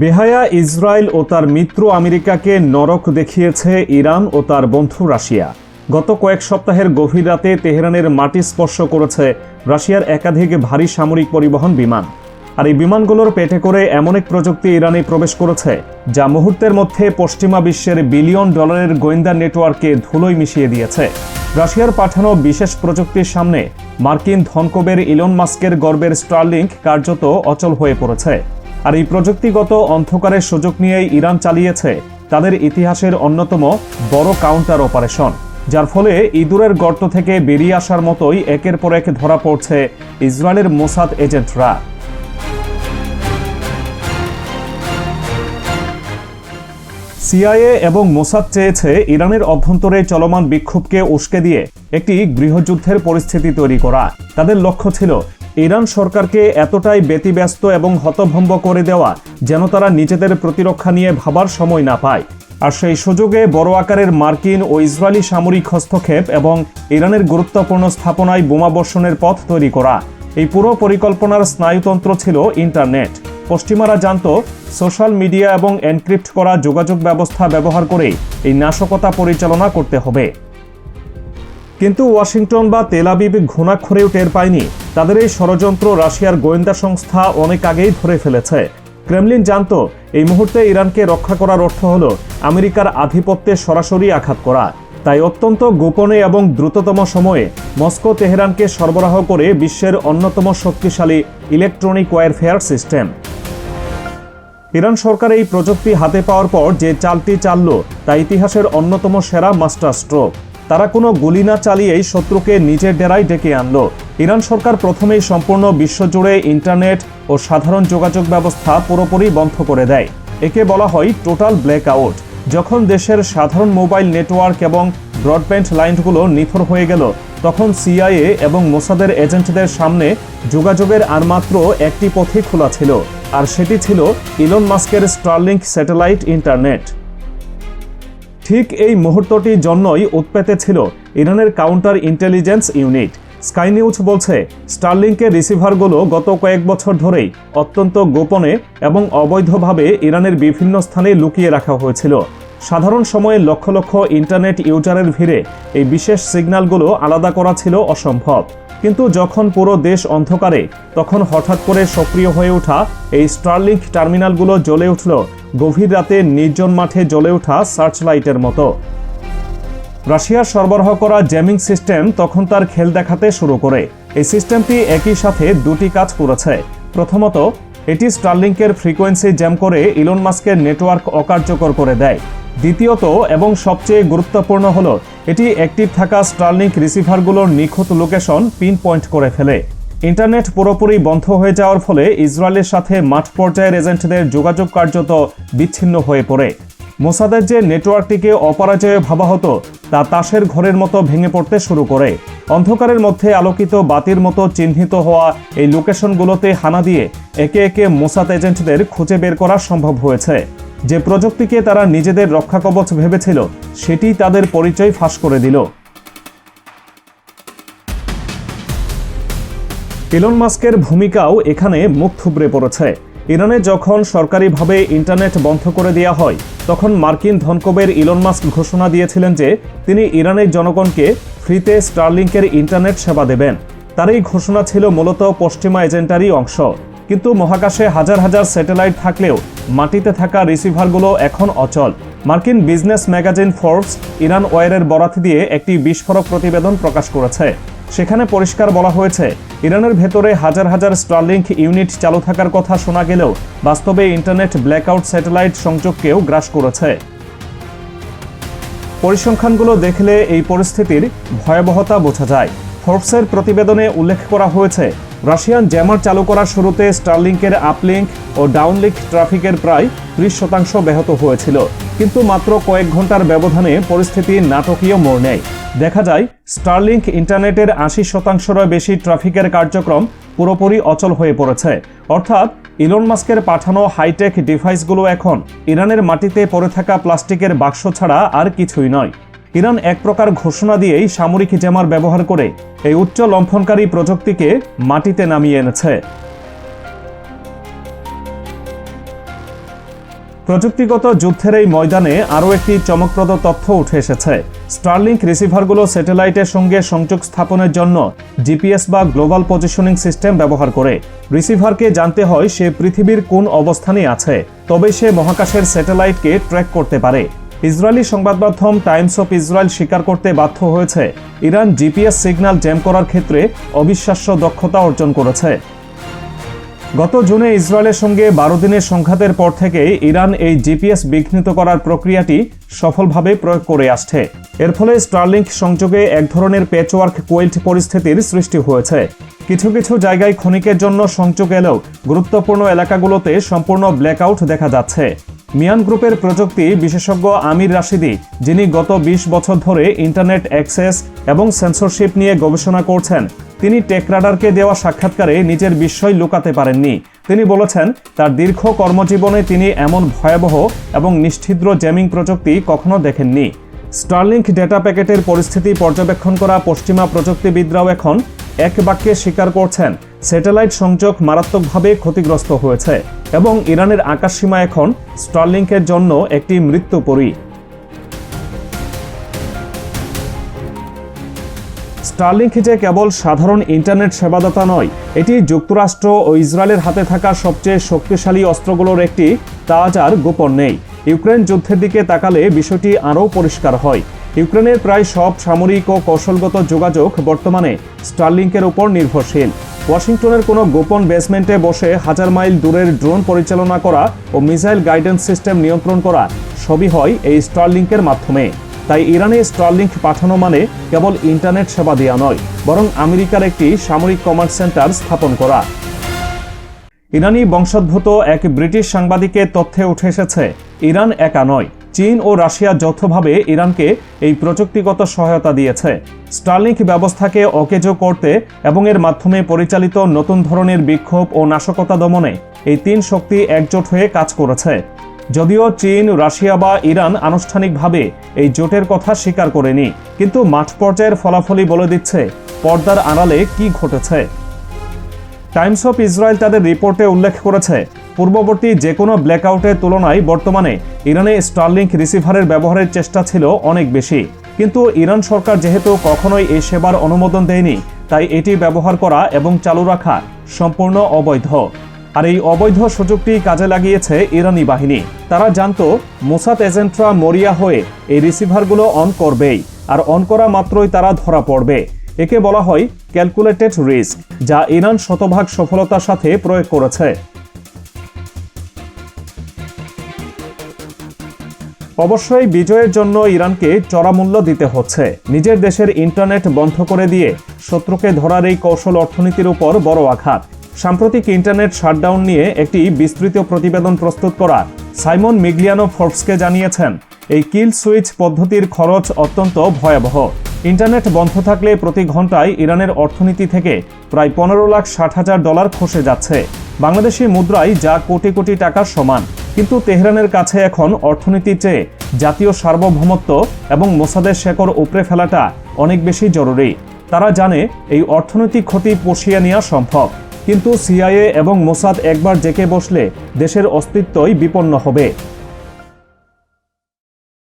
বেহায়া ইসরায়েল ও তার মিত্র আমেরিকাকে নরক দেখিয়েছে ইরান ও তার বন্ধু রাশিয়া। গত কয়েক সপ্তাহের গভীর রাতে তেহরানের মাটি স্পর্শ করেছে রাশিয়ার একাধিক ভারী সামরিক পরিবহন বিমান। আর এই বিমানগুলোর পেটে করে এমন এক প্রযুক্তি ইরানে প্রবেশ করেছে, যা মুহূর্তের মধ্যে পশ্চিমা বিশ্বের বিলিয়ন ডলারের গোয়েন্দা নেটওয়ার্কে ধুলোয় মিশিয়ে দিয়েছে। রাশিয়ার পাঠানো বিশেষ প্রযুক্তির সামনে মার্কিন ধনকবের ইলন মাস্কের গর্বের স্টারলিংক কার্যত অচল হয়ে পড়েছে। আর এই প্রযুক্তিগত অন্ধকারের সুযোগ নিয়েই ইরান চালিয়েছে তাদের ইতিহাসের অন্যতম বড় কাউন্টার অপারেশন যার ফলে ইঁদুরের গর্ত থেকে বেরিয়ে আসার মতোই একের পর এক ধরা পড়ছে ইসরায়েলের মোসাদ এজেন্টরা। সিআইএ এবং মোসাদ চেয়েছে ইরানের অভ্যন্তরে চলমান বিক্ষোভকে উস্কে দিয়ে একটি গৃহযুদ্ধের পরিস্থিতি তৈরি করা। তাদের লক্ষ্য ছিল, ইরান সরকারকে এতটাই ব্যতিব্যস্ত এবং হতভম্ব করে দেওয়া যেন তারা নিজেদের প্রতিরক্ষা নিয়ে ভাবার সময় না পায়। আর সেই সুযোগে বড় আকারের মার্কিন ও ইসরায়েলি সামরিক হস্তক্ষেপ এবং ইরানের গুরুত্বপূর্ণ স্থাপনায় বোমাবর্ষণের পথ তৈরি করা। এই পুরো পরিকল্পনার স্নায়ুতন্ত্র ছিল ইন্টারনেট। পশ্চিমারা জানত, সোশ্যাল মিডিয়া এবং এনক্রিপ্ট করা যোগাযোগ ব্যবস্থা ব্যবহার করে এই নাশকতা পরিচালনা করতে হবে। কিন্তু ওয়াশিংটন বা তেলাবিব ঘুণাক্ষরেও টের পায়নি। তাদের এই ষড়যন্ত্র রাশিয়ার গোয়েন্দা সংস্থা অনেক আগেই ধরে ফেলেছে। ক্রেমলিন জানত, এই মুহূর্তে ইরানকে রক্ষা করার অর্থ হল আমেরিকার আধিপত্যে সরাসরি আঘাত করা। তাই অত্যন্ত গোপনে এবং দ্রুততম সময়ে মস্কো তেহরানকে সরবরাহ করে বিশ্বের অন্যতম শক্তিশালী ইলেকট্রনিক ওয়ারফেয়ার সিস্টেম। ইরান সরকার এই প্রযুক্তি হাতে পাওয়ার পর যে চালটি চালল, তা ইতিহাসের অন্যতম সেরা মাস্টার স্ট্রোক। তারা কোনো গুলি না চালিয়েই শত্রুকে নিজের ডেরায় ডেকে আনলো। ইরান সরকার প্রথমেই সম্পূর্ণ বিশ্বজুড়ে ইন্টারনেট ও সাধারণ যোগাযোগ ব্যবস্থা পুরোপুরি বন্ধ করে দেয়। একে বলা হয় টোটাল ব্ল্যাক আউট। যখন দেশের সাধারণ মোবাইল নেটওয়ার্ক এবং ব্রডব্যান্ড লাইনগুলো নিথর হয়ে গেল। তখন সিআইএ এবং মোসাদের এজেন্টদের সামনে যোগাযোগের আর মাত্র একটি পথই খোলা ছিল, আর সেটি ছিল ইলন মাস্কের স্টারলিংক স্যাটেলাইট ইন্টারনেট। ঠিক এই মুহূর্তটির জন্যই উৎপেতে ছিল ইরানের counter intelligence unit. Sky News বলছে স্টারলিংকের রিসিভারগুলো গত কয়েক বছর ধরেই অত্যন্ত গোপনে এবং অবৈধভাবে ইরানের বিভিন্ন স্থানে লুকিয়ে রাখা হয়েছিল। সাধারণ সময়ে লক্ষ লক্ষ ইন্টারনেট ইউজারের ভিড়ে এই বিশেষ সিগন্যালগুলো আলাদা করা ছিল অসম্ভব। কিন্তু যখন পুরো দেশ অন্ধকারে, তখন হঠাৎ করে সক্রিয় হয়ে ওঠা এই স্টারলিংক টার্মিনালগুলো জ্বলে উঠল। গভীর রাতে নির্জন মাঠে জ্বলে ওঠা সার্চ লাইটের মতো। রাশিয়ার সরবরাহ করা জ্যামিং সিস্টেম তখন তার খেল দেখাতে শুরু করে। এই সিস্টেমটি একই সাথে দুটি কাজ করেছে। প্রথমত, এটি স্টারলিংকের ফ্রিকোয়েন্সি জ্যাম করে ইলন মাস্কের নেটওয়ার্ক অকার্যকর করে দেয়। দ্বিতীয়ত এবং সবচেয়ে গুরুত্বপূর্ণ হল, এটি অ্যাক্টিভ থাকা স্টারলিংক রিসিভারগুলোর নিখুঁত লোকেশন পিন পয়েন্ট করে ফেলে। ইন্টারনেট পুরোপুরি বন্ধ হয়ে যাওয়ার ফলে ইসরায়েলের সাথে মাঠ পর্যায়ের এজেন্টদের যোগাযোগ কার্যত বিচ্ছিন্ন হয়ে পড়ে। মোসাদের যে নেটওয়ার্কটিকে অপরাজয়ে ভাবা হতো, তা তাসের ঘরের মতো ভেঙে পড়তে শুরু করে। অন্ধকারের মধ্যে আলোকিত বাতির মতো চিহ্নিত হওয়া এই লোকেশনগুলোতে হানা দিয়ে একে একে মোসাদ এজেন্টদের খুঁজে বের করা সম্ভব হয়েছে। যে প্রযুক্তিকে তারা নিজেদের রক্ষাকবচ ভেবেছিল, সেটি তাদের পরিচয় ফাঁস করে দিল। ইলন মাস্কের ভূমিকাও এখানে মুখ থুবড়ে পড়েছে। ইরানে যখন সরকারিভাবে ইন্টারনেট বন্ধ করে দেওয়া হয়, তখন মার্কিন ধনকবের ইলন মাস্ক ঘোষণা দিয়েছিলেন যে, তিনি ইরানের জনগণকে ফ্রিতে স্টারলিংকের ইন্টারনেট সেবা দেবেন। তার এই ঘোষণা ছিল মূলত পশ্চিমা এজেন্টারই অংশ। কিন্তু মহাকাশে হাজার হাজার স্যাটেলাইট থাকলেও মাটিতে থাকা রিসিভারগুলো এখন অচল। মার্কিন বিজনেস ম্যাগাজিন ফোর্বস ইরান ওয়ারের বরাত দিয়ে একটি বিস্ফোরক প্রতিবেদন প্রকাশ করেছে। সেখানে পরিষ্কার বলা হয়েছে, ইরানের ভেতরে হাজার হাজার স্টারলিংক ইউনিট চালু থাকার কথা শোনা গেলেও বাস্তবে ইন্টারনেট ব্ল্যাকআউট স্যাটেলাইট সংযোগকেও গ্রাস করেছে। পরিসংখ্যানগুলো দেখলে এই পরিস্থিতির ভয়াবহতা বোঝা যায়। ফোর্বসের প্রতিবেদনে উল্লেখ করা হয়েছে, রাশিয়ান জ্যামার চালু করার শুরুতে স্টারলিংকের আপলিংক ও ডাউনলিংক ট্রাফিকের প্রায় ত্রিশ শতাংশ ব্যাহত হয়েছিল। কিন্তু মাত্র কয়েক ঘণ্টার ব্যবধানে পরিস্থিতি নাটকীয় মোড় নেয়। দেখা যায়, স্টারলিংক ইন্টারনেটের আশি শতাংশেরও বেশি ট্রাফিকের কার্যক্রম পুরোপুরি অচল হয়ে পড়েছে। অর্থাৎ, ইলন মাস্কের পাঠানো হাইটেক ডিভাইসগুলো এখন ইরানের মাটিতে পড়ে থাকা প্লাস্টিকের বাক্স ছাড়া আর কিছুই নয়। ইরান এক প্রকার ঘোষণা দিয়েই সামরিক জ্যামার ব্যবহার করে এই উচ্চ লম্ফনকারী প্রযুক্তিকে মাটিতে নামিয়ে এনেছে। প্রযুক্তিগত যুদ্ধের এই ময়দানে আরও একটি চমকপ্রদ তথ্য উঠে এসেছে। স্টারলিংক রিসিভারগুলো স্যাটেলাইটের সঙ্গে সংযোগ স্থাপনের জন্য জিপিএস বা গ্লোবাল পজিশনিং সিস্টেম ব্যবহার করে। রিসিভারকে জানতে হয় সে পৃথিবীর কোন অবস্থানে আছে, তবে সে মহাকাশের স্যাটেলাইটকে ট্র্যাক করতে পারে। ইসরায়েলি সংবাদ মাধ্যম টাইমস অফ ইসরায়েল স্বীকার করতে বাধ্য হয়েছে। ইরান জিপিএস সিগন্যাল জ্যাম করার ক্ষেত্রে অবিশ্বাস্য দক্ষতা অর্জন করেছে। গত জুনে ইসরায়েলের সঙ্গে বারো দিনের সংঘাতের পর থেকে ইরান এই জিপিএস বিঘ্নিত করার প্রক্রিয়াটি সফলভাবে প্রয়োগ করে আসছে। এর ফলে স্টারলিংক সংযোগে এক ধরনের প্যাচওয়ার্ক কোয়েল্ট পরিস্থিতির সৃষ্টি হয়েছে। কিছু কিছু জায়গায় ক্ষণিকের জন্য সংযোগ এলেও গুরুত্বপূর্ণ এলাকাগুলোতে সম্পূর্ণ ব্ল্যাকআউট দেখা যাচ্ছে। মিয়ান গ্রুপের প্রযুক্তি বিশেষজ্ঞ আমির রাশিদি, যিনি গত ২০ বছর ধরে ইন্টারনেট অ্যাক্সেস এবং সেন্সরশিপ নিয়ে গবেষণা করছেন, তিনি টেকরাডারকে দেওয়া সাক্ষাৎকারে নিজের বিস্ময় লুকাতে পারেননি। তিনি বলেছেন, তার দীর্ঘ কর্মজীবনে তিনি এমন ভয়াবহ এবং নিশ্ছিদ্র জ্যামিং প্রযুক্তি কখনো দেখেননি। স্টারলিংক ডেটা প্যাকেটের পরিস্থিতি পর্যবেক্ষণ করা পশ্চিমা প্রযুক্তিবিদরাও এখন এক বাক্যে স্বীকার করছেন স্যাটেলাইট সংযোগ মারাত্মকভাবে ক্ষতিগ্রস্ত হয়েছে এবং ইরানের আকাশসীমা এখন স্টারলিংকের জন্য একটি মৃত্যুপরী স্টারলিংক যে কেবল সাধারণ ইন্টারনেট সেবাদাতা নয়, এটি যুক্তরাষ্ট্র ও ইসরায়েলের হাতে থাকা সবচেয়ে শক্তিশালী অস্ত্রগুলোর একটি, তা আজ আর গোপন নেই। ইউক্রেন যুদ্ধের দিকে তাকালে বিষয়টি আরও পরিষ্কার হয়। ইউক্রেনের প্রায় সব সামরিক ও কৌশলগত যোগাযোগ বর্তমানে স্টারলিংকের উপর নির্ভরশীল। ওয়াশিংটনের কোনো গোপন বেসমেন্টে বসে হাজার মাইল দূরের ড্রোন পরিচালনা করা ও মিসাইল গাইডেন্স সিস্টেম নিয়ন্ত্রণ করা সবই হয় এই স্টারলিংকের মাধ্যমে। তাই ইরানে স্টারলিংক পাঠানো মানে কেবল ইন্টারনেট সেবা দেওয়া নয়, বরং আমেরিকার একটি সামরিক কমান্ড সেন্টার স্থাপন করা। ইরানি বংশোদ্ভূত এক ব্রিটিশ সাংবাদিকের তথ্যে উঠে এসেছে, ইরান একা নয় চীন ও রাশিয়া যৌথভাবে ইরানকে এই প্রযুক্তিগত সহায়তা দিয়েছে। স্টারলিংক ব্যবস্থাকে অকেজো করতে এবং এর মাধ্যমে পরিচালিত নতুন ধরনের বিক্ষোভ ও নাশকতা দমনে এই তিন শক্তি একজোট হয়ে কাজ করেছে। যদিও চীন, রাশিয়া বা ইরান আনুষ্ঠানিকভাবে এই জোটের কথা স্বীকার করেনি, কিন্তু মাঠ পর্যায়ের ফলাফলই বলে দিচ্ছে পর্দার আড়ালে কি ঘটেছে। টাইমস অফ ইসরায়েল তাদের রিপোর্টে উল্লেখ করেছে পূর্ববর্তী যে কোনো ব্ল্যাকআউটের তুলনায় বর্তমানে ইরানে স্টারলিংক রিসিভারের ব্যবহারের চেষ্টা ছিল অনেক বেশি। কিন্তু ইরান সরকার যেহেতু কখনোই এই সেবার অনুমোদন দেয়নি, তাই এটি ব্যবহার করা এবং চালু রাখা সম্পূর্ণ অবৈধ। আর এই অবৈধ সুযোগটি কাজে লাগিয়েছে ইরানি বাহিনী। তারা জানতো, মোসাদ এজেন্টরা মরিয়া হয়ে এই রিসিভারগুলো অন করবেই, আর অন করা মাত্রই তারা ধরা পড়বে। একে বলা হয় ক্যালকুলেটেড রিস্ক যা ইরান শতভাগ সফলতার সাথে প্রয়োগ করেছে। অবশ্যই বিজয়ের জন্য ইরানকে চড়া মূল্য দিতে হচ্ছে। নিজের দেশের ইন্টারনেট বন্ধ করে দিয়ে শত্রুকে ধরার এই কৌশল অর্থনীতির উপর বড় আঘাত। সাম্প্রতিক ইন্টারনেট শাটডাউন নিয়ে একটি বিস্তৃত প্রতিবেদন প্রস্তুত করা সাইমন মিগলিয়ানো ফোর্বসকে জানিয়েছেন, এই কিল সুইচ পদ্ধতির খরচ অত্যন্ত ভয়াবহ। ইন্টারনেট বন্ধ থাকলে প্রতি ঘন্টায় ইরানের অর্থনীতি থেকে প্রায় পনেরো লাখ ষাট হাজার ডলার খসে যাচ্ছে। বাংলাদেশি মুদ্রায় যা কোটি কোটি টাকার সমান। কিন্তু তেহরানের কাছে এখন অর্থনীতির চেয়ে জাতীয় সার্বভৌমত্ব এবং মোসাদের শেকড় উপড়ে ফেলাটা অনেক বেশি জরুরি। তারা জানে এই অর্থনৈতিক ক্ষতি পুষিয়ে নেওয়া সম্ভব, কিন্তু সিআইএ এবং মোসাদ একবার জেকে বসলে দেশের অস্তিত্বই বিপন্ন হবে।